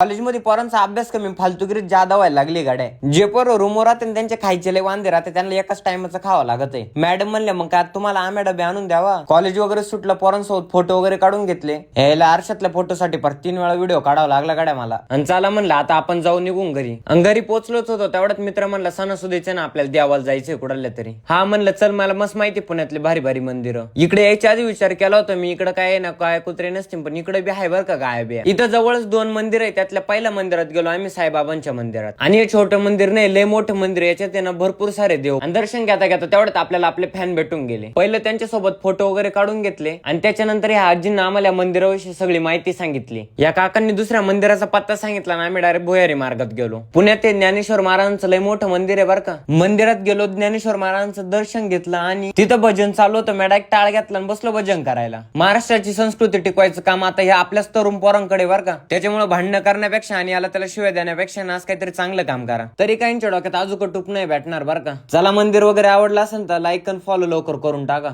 कॉलेजमध्ये पोरांचा अभ्यास कमी फालतुगिरीत जादा व्हायला लागली गाड्या. जे पोरं रूमवर राहते आणि त्यांचे खायचे लय वांदे राहते त्यांना एकाच टाइमचं खावं लागत आहे. मॅडम म्हणले मग काय तुम्हाला आम्या डबे आणून द्यावा? कॉलेज वगैरे सुटलं पोरांसोबत फोटो वगैरे काढून घेतले. यायला आरशातल्या फोटोसाठी पर तीन वेळा व्हिडिओ काढावा लागला गाड्या मला. आणि चला म्हणलं आता आपण जाऊ निघून घरी. आणि घरी पोहोचलोच होतो तेवढ्यात मित्र म्हणला सणासुदीचे ना आपल्याला देवाला जायचंय कुठल्या तरी. हा म्हणलं चल मला मस्त माहिती पुण्यातले भारी भारी मंदिरं. इकडे यायच्या आधी विचार केला होता मी इकडे काय ना काय कुत्रे नसतील पण इकडे बी आहे बरं का काय बी आहे. इथं जवळच दोन मंदिर आहे त्यात त्यातल्या पहिल्या मंदिरात गेलो आम्ही साईबाबांच्या मंदिरात. आणि हे छोटं मंदिर नाही लय मोठं मंदिर याच्यात ना भरपूर सारे देव. आणि दर्शन घेता घेता तेवढ्यात आपल्याला आपले फॅन भेटून गेले. पहिले त्यांच्यासोबत फोटो वगैरे काढून घेतले. आणि त्याच्यानंतर ह्या आजींना आम्हाला मंदिराविषयी सगळी माहिती सांगितली. या काकांनी दुसऱ्या मंदिराचा पत्ता सांगितला आणि आम्ही डायरेक्ट भुयारी मार्गात गेलो. पुण्यात ते ज्ञानेश्वर महाराजांचं लय मोठं मंदिर आहे बरं का. मंदिरात गेलो ज्ञानेश्वर महाराजांचं दर्शन घेतलं आणि तिथं भजन चालू होतं. मी डायरेक्ट टाळ घेतला आणि बसलो भजन करायला. महाराष्ट्राची संस्कृती टिकवायचं काम आता हे आपल्याच तरुण पोरांकडे बरं का. त्याच्यामुळे भांडणं करण्यापेक्षा आणि याला त्याला शिवाय देण्यापेक्षा ना आज काहीतरी चांगलं काम करा. तरी काहींच्या डोक्यात अजून टूप नाही भेटणार बरं का? चला मंदिर वगैरे आवडलं असेल तर लाईक आणि फॉलो लवकर करून टाका.